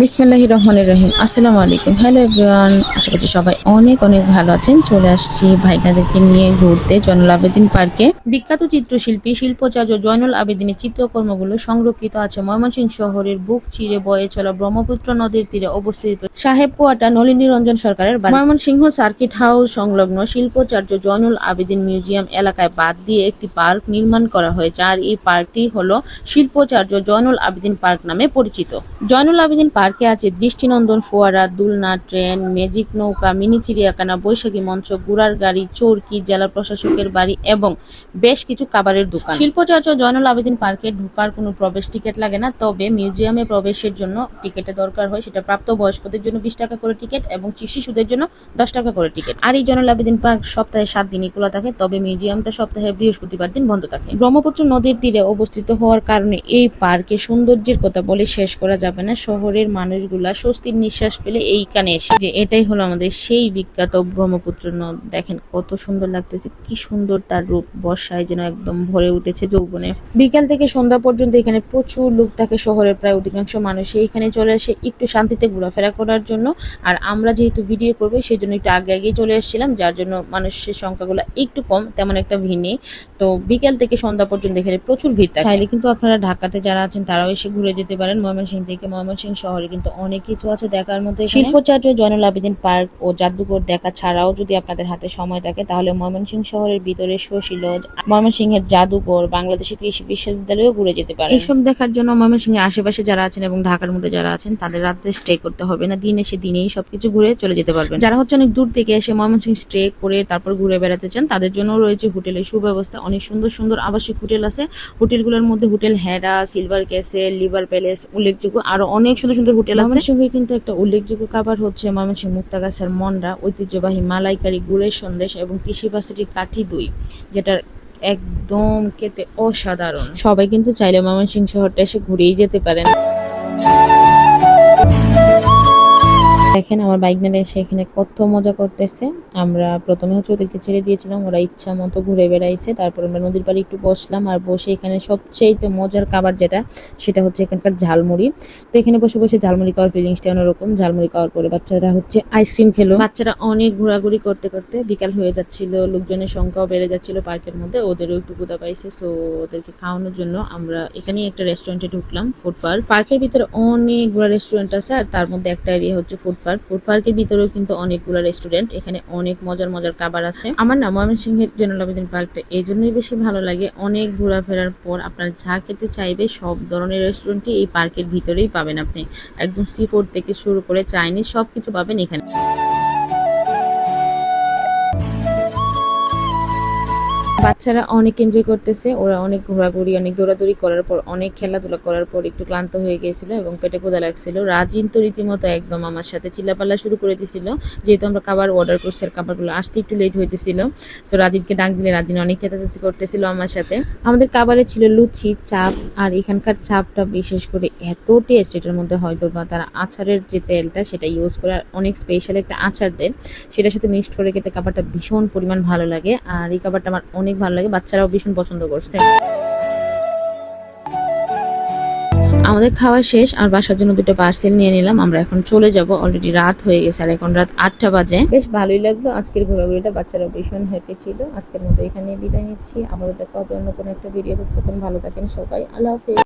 বিসমিল্লাহির রহমানির রহিম। আসসালামু আলাইকুম। হ্যালো এভরিওয়ান আশা করছি সবাই অনেক অনেক ভালো আছেন। চলে আসছি ভাইনাদেরকে নিয়ে ঘুরতে জয়নুল আবেদিন পার্কে। বিখ্যাত চিত্রশিল্পী, শিল্পচার্য জয়নুল আবেদিনের চিত্রকর্মগুলো সংরক্ষিত আছে ময়মনসিংহ শহরের বুক চিরে বয়ে চলা ব্রহ্মপুত্র নদীর তীরে অবস্থিত সাহেব কোয়াটা নলিনী রঞ্জন সরকারের ময়মনসিংহ সার্কিট হাউস সংলগ্ন শিল্পচার্য জয়নুল আবেদিন মিউজিয়াম এলাকায় বাদ দিয়ে একটি পার্ক নির্মাণ করা হয়েছে। আর এই পার্কটি হলো শিল্পচার্য জয়নুল আবেদিন পার্ক নামে পরিচিত। জয়নুল আবেদিন পার্কে আছে দৃষ্টিনন্দন, ফোয়ারা, দুলনা, ট্রেন, ম্যাজিক নৌকা, মিনি চিড়িয়াখানা, বৈশাখী মঞ্চ, গুড়ার গাড়ি, চৌরকি, জেলা প্রশাসকের বাড়ি এবং বেশ কিছু খাবারের দোকান। শিল্পচার্য জয়নুল আবেদিন পার্কে ঢোকার কোনো প্রবেশ টিকিট লাগে না, তবে মিউজিয়ামে প্রবেশের জন্য টিকিটের দরকার হয়, সেটা প্রাপ্ত বয়স্কদের জন্য বিশ টাকা করে টিকিট এবং শিশুদের জন্য দশ টাকা করে টিকিট। আর এই জয়নুল আবেদিন পার্ক সপ্তাহে সাত দিনই খোলা থাকে, তবে মিউজিয়ামটা সপ্তাহে বৃহস্পতিবার দিন বন্ধ থাকে। ব্রহ্মপুত্র নদীর তীরে অবস্থিত হওয়ার কারণে এই পার্কে সৌন্দর্যের কথা বলে শেষ করা যাবে না, শহরের মানুষগুলা স্বস্তির নিঃশ্বাস পেলে এইখানে এসে যে এটাই হলো আমাদের সেই বিখ্যাত ব্রহ্মপুত্র নদ। দেখেন কত সুন্দর লাগতেছে, কি সুন্দর তার রূপ। বর্ষায় যেন একদম ভরে উঠেছে যৌবনে। বিকাল থেকে সন্ধ্যা পর্যন্ত এখানে প্রচুর লোক থাকে শহরের প্রায় অধিকাংশ মানুষ। এখানে চলে আসে একটু শান্তিতে ঘোরাফেরা করার জন্য। আর আমরা যেহেতু ভিডিও করব সেই জন্য একটু আগে আগেই চলে এসেছিলাম যার জন্য মানুষের সংখ্যাগুলো একটু কম, তেমন একটা ভিড় নেই। তো বিকেল থেকে সন্ধ্যা পর্যন্ত এখানে প্রচুর ভিড় থাকে। কিন্তু আপনারা ঢাকাতে যারা আছেন, তারাও এসে ঘুরে যেতে পারেন ময়মনসিংহ থেকে ময়মনসিংহ শহরে। কিন্তু অনেক কিছু আছে দেখার মধ্যে শিল্পচার্য জয়নুল আবেদিন পার্ক ও জাদুঘর দেখা ছাড়াও যদি আপনাদের হাতে সময় থাকে তাহলে ময়মনসিংহ শহরের ভিতরে শশীলজ ময়মনসিংহের জাদুঘর বাংলাদেশের কৃষি বিশ্ববিদ্যালয়েও ঘুরে যেতে পারে এইসব দেখার জন্য ময়মনসিংহের আশেপাশে যারা আছেন এবং ঢাকার মধ্যে যারা আছেন তাদের রাতে স্টে করতে হবে না। দিনে সে দিনেই সবকিছু ঘুরে চলে যেতে পারবেন। যারা হচ্ছে অনেক দূর থেকে এসে ময়মনসিংহ স্টে করে তারপর ঘুরে বেড়াতে চান তাদের জন্য রয়েছে হোটেলের সুব্যবস্থা। অনেক সুন্দর সুন্দর আবাসিক হোটেল আছে। হোটেলগুলোর মধ্যে hotel Hera silver castle river palace উল্লেখযোগ্য। আরও অনেক সুন্দর সুন্দর হোটেল আছে। ময়মনসিংহে কিন্তু একটা উল্লেখযোগ্য খাবার হচ্ছে ময়মনসিংহ মুক্তাগাছার মন্ডা ঐতিহ্যবাহী মালাইকারি গুড়ের সন্দেশ এবং কৃষি পাশাটি কাঠি দই যেটার একদম খেতে অসাধারণ। সবাই কিন্তু চাইলে ময়মনসিংহ শহরটা এসে ঘুরেই যেতে পারেন। দেখেন, আমার বাইক নিয়ে এসে এখানে কত মজা করতেছে। আমরা প্রথমে হচ্ছে ওদেরকে ছেড়ে দিয়েছিলাম, ওরা ইচ্ছা মতো ঘুরে বেড়াইছে। তারপর আমরা নদীর পাড়ে একটু বসলাম আর বসে এখানে সবচেয়ে মজার খাবার যেটা, সেটা হচ্ছে এখানকার ঝালমুড়ি। তো এখানে বসে বসে ঝালমুড়ি খাওয়ার ফিলিংসটা অন্যরকম। ঝালমুড়ি খাওয়ার পরে বাচ্চারা হচ্ছে আইসক্রিম খেলো। বাচ্চারা অনেক ঘোরাঘুরি করতে করতে বিকাল হয়ে যাচ্ছিল, লোকজনের সংখ্যাও বেড়ে যাচ্ছিল পার্কের মধ্যে, ওদেরও একটু ক্ষুদা পাইছে। সো ওদেরকে খাওয়ানোর জন্য আমরা এখানেই একটা রেস্টুরেন্টে ঢুকলাম ফুড পার্ক পার্কের ভিতরে অনেকগুলো রেস্টুরেন্ট আছে আর তার মধ্যে একটা এরিয়া হচ্ছে ফুড পার্ক ফুড পার্কের ভিতরেও কিন্তু অনেকগুলো রেস্টুরেন্ট এখানে অনেক মজার মজার খাবার আছে। আমার না ময়মনসিংহের জেনারেল আবেদিন পার্কটা, এই জন্যই বেশি ভালো লাগে। অনেক ঘোরাফেরার পর আপনার যা খেতে চাইবে, সব ধরনের রেস্টুরেন্টই এই পার্কের ভিতরেই পাবেন আপনি। একদম সি ফুড থেকে শুরু করে চাইনিজ সব কিছু পাবেন এখানে। বাচ্চারা অনেক এনজয় করতেছে, ওরা অনেক ঘোরাঘুরি, অনেক দৌড়াদৌড়ি করার পর, অনেক খেলাধুলা করার পর একটু ক্লান্ত হয়ে গিয়েছিল এবং পেটে ক্ষুদা লাগছিল। রাজিন তো রীতিমতো একদম আমার সাথে চিল্লাপাল্লা শুরু করে দিছিল। যেহেতু আমরা খাবার অর্ডার করছি আর খাবারগুলো আসতে একটু লেট হইতেছিল, তো রাজিনকে ডাক দিলে রাজিন অনেক চেতাচেতি করতেছিল আমার সাথে। আমাদের খাবারে ছিল লুচি, চাপ, আর এখানকার চাপটা বিশেষ করে এত টেস্ট এটার মধ্যে হয়তো বা তারা আচারের যে তেলটা সেটা ইউজ করে আর অনেক স্পেশাল একটা আচার দেয়, সেটার সাথে মিক্সড করে খেতে খাবারটা ভীষণ পরিমাণ ভালো লাগে। আর এই খাবারটা আমার অনেক ভালো লাগে, বাচ্চারাও ভীষণ পছন্দ করছে। আমাদের খাওয়া শেষ, আর বাসার জন্য দুটো পার্সেল নিয়ে নিলাম, আমরা এখন চলে যাব অলরেডি রাত হয়ে গেছে, আর এখন রাত আটটা বাজে। বেশ ভালোই লাগল, আজকের ঘোরাঘুরিটা বাচ্চারা ভীষণ হ্যাপি ছিল। আজকের মতো এখানে বিদায় নিচ্ছি, আবারও দেখা হবে অন্য কোনো একটা ভিডিও তখন ভালো থাকেন সবাই, আল্লাহ হাফিজ।